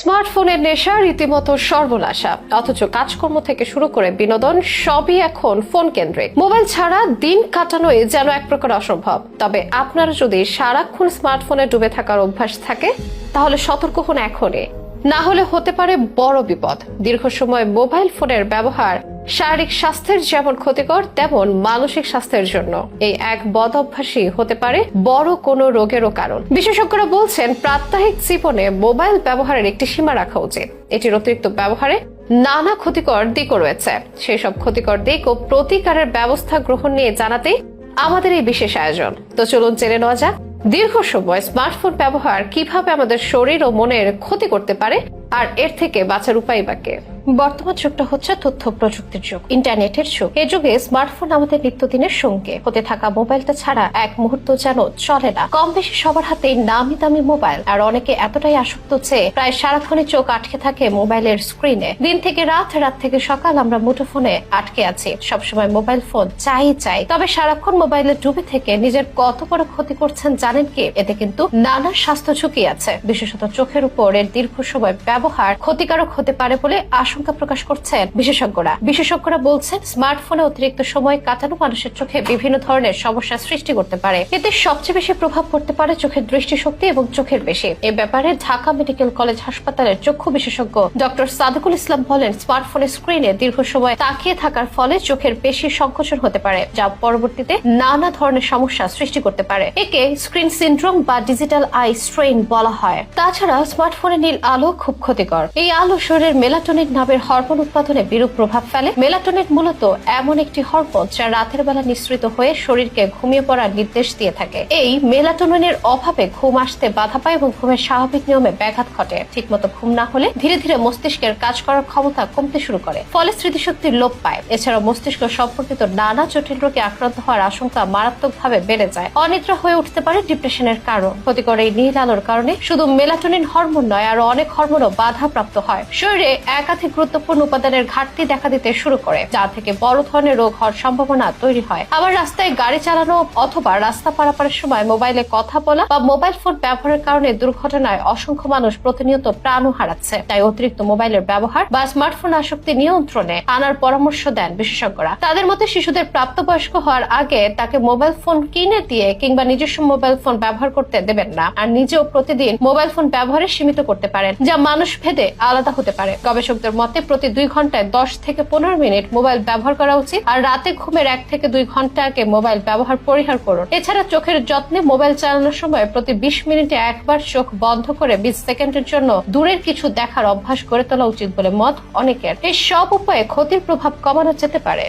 স্মার্টফোনের নেশা রীতিমতো সর্বনাশা। অথচ কাজকর্ম থেকে শুরু করে বিনোদন সবই এখন ফোন কেন্দ্রিক মোবাইল ছাড়া দিন কাটানোই যেন এক প্রকার অসম্ভব। তবে আপনারা যদি সারাক্ষণ স্মার্টফোনে ডুবে থাকার অভ্যাস থাকে, তাহলে সতর্ক হন এখনই। না হলে হতে পারে বড় বিপদ। দীর্ঘ সময় মোবাইল ফোনের ব্যবহার শারীরিক স্বাস্থ্যের যেমন ক্ষতিকর, তেমন মানসিক স্বাস্থ্যের জন্য এই এক বদ অভ্যাসই হতে পারে বড় কোনো রোগেরও কারণ। বিশেষজ্ঞরা বলছেন, প্রাত্যহিক জীবনে মোবাইল ব্যবহারের একটি সীমা রাখা উচিত। এটির অতিরিক্ত ব্যবহারে নানা ক্ষতিকর দিকও রয়েছে। সেই সব ক্ষতিকর দিক ও প্রতিকারের ব্যবস্থা গ্রহণ নিয়ে জানাতেই আমাদের এই বিশেষ আয়োজন। তো চলুন জেনে নেওয়া যাক, দীর্ঘ সময় স্মার্টফোন ব্যবহার কীভাবে আমাদের শরীর ও মনের ক্ষতি করতে পারে, আর এর থেকে বাঁচার উপায় বাকে বর্তমান যুগটা হচ্ছে তথ্য প্রযুক্তির যুগ। ইন্টারনেটের যুগ। এই যুগে স্মার্টফোন আমাদের নিত্যদিনের সঙ্গে। হতে থাকা মোবাইলটা ছাড়া এক মুহূর্ত যেন চলে না। কম বেশি সবার হাতেই নামি দামি মোবাইল। আর অনেকে এতটাই আসক্ত যে প্রায় সারাক্ষণে চোখ আটকে থাকে মোবাইলের স্ক্রিনে দিন থেকে রাত রাত থেকে সকাল আমরা মুঠোফোনে আটকে আছি। সবসময় মোবাইল ফোন চাই চাই। তবে সারাক্ষণ মোবাইলে ডুবে থেকে নিজের কত বড় ক্ষতি করছেন জানেন কি? এতে কিন্তু নানা স্বাস্থ্য ঝুঁকি আছে। বিশেষত চোখের উপর এর দীর্ঘ সময় ব্যবহার ক্ষতিকারক হতে পারে বলে আশঙ্কা প্রকাশ করছেন বিশেষজ্ঞরা। বিশেষজ্ঞরা বলছেন, স্মার্টফোনে অতিরিক্ত সময় কাটানো মানুষের চোখে বিভিন্ন ধরনের সমস্যা সৃষ্টি করতে পারে। এতে সবচেয়ে বেশি প্রভাব পড়তে পারে চোখের দৃষ্টিশক্তি এবং চোখের বেশি এ ব্যাপারে ঢাকা মেডিকেল কলেজ হাসপাতালের চক্ষু বিশেষজ্ঞ ডক্টর সাদুকুল ইসলাম বলেন স্মার্টফোনের স্ক্রিনে দীর্ঘ সময় তাকিয়ে থাকার ফলে চোখের বেশি সংকোচন হতে পারে, যা পরবর্তীতে নানা ধরনের সমস্যা সৃষ্টি করতে পারে। একে স্ক্রিন সিন্ড্রোম বা ডিজিটাল আই স্ট্রেইন বলা হয়। তাছাড়া স্মার্টফোনে নীল আলো খুব ক্ষতিকর। এই আলো শরীরের মেলাটোনিন নামের হরমোন উৎপাদনে বিরূপ প্রভাব ফেলে। মেলাটোনিন মূলত এমন একটি হরমোন যা রাতের বেলা নিঃসৃত হয়ে শরীরকে ঘুমিয়ে পড়ার নির্দেশ দিয়ে থাকে। এই মেলাটোনিনের অভাবে ঘুম আসতে বাধা পায় এবং ঘুমের স্বাভাবিক নিয়মে ব্যাঘাত ঘটে। ঠিকমতো ঘুম না হলে ধীরে ধীরে মস্তিষ্কের কাজ করার ক্ষমতা কমতে শুরু করে, ফলে স্মৃতিশক্তির লোপ পায়। এছাড়াও মস্তিষ্ক সম্পর্কিত নানা জটিল রোগে আক্রান্ত হওয়ার আশঙ্কা মারাত্মকভাবে বেড়ে যায়। অনিদ্রা হয়ে উঠতে পারে ডিপ্রেশনের কারণ। ক্ষতিকর এই নীল আলোর কারণে শুধু মেলাটোনিন হরমোন নয় আরও অনেক হরমোনও বাধা প্রাপ্ত হয়। শরীরে একাধিক গুরুত্বপূর্ণ উপাদানের ঘাটতি দেখা দিতে শুরু করে, যা থেকে বড় ধরনের রোগ হওয়ার সম্ভাবনা তৈরি হয়। আবার রাস্তায় গাড়ি চালানো অথবা রাস্তা পারাপারের সময় মোবাইলে কথা বলা বা মোবাইল ফোন ব্যবহারের কারণে দুর্ঘটনায় অসংখ্য মানুষ প্রতিনিয়ত প্রাণও হারাচ্ছে। তাই অতিরিক্ত মোবাইলের ব্যবহার বা স্মার্টফোন আসক্তি নিয়ন্ত্রণে আনার পরামর্শ দেন বিশেষজ্ঞরা। তাদের মতে শিশুদের প্রাপ্তবয়স্ক হওয়ার আগে তাকে মোবাইল ফোন কিনে দিয়ে কিংবা নিজস্ব মোবাইল ফোন ব্যবহার করতে দেবেন না, আর নিজেও প্রতিদিন মোবাইল ফোন ব্যবহারে সীমিত করতে পারেন, যা মানুষ ভেদে আলাদা হতে পারে। গবেষকদের মতে প্রতি দুই ঘন্টায় দশ থেকে পনেরো মিনিট মোবাইল ব্যবহার করা উচিত, আর রাতে ঘুমের এক থেকে দুই ঘণ্টা আগে মোবাইল ব্যবহার পরিহার করুন। এছাড়া চোখের যত্নে মোবাইল চালানোর সময় প্রতি বিশ মিনিটে একবার চোখ বন্ধ করে বিশ সেকেন্ডের জন্য দূরের কিছু দেখার অভ্যাস গড়ে তোলা উচিত বলে মত অনেকের। এই সব উপায়ে ক্ষতির প্রভাব কমানো যেতে পারে।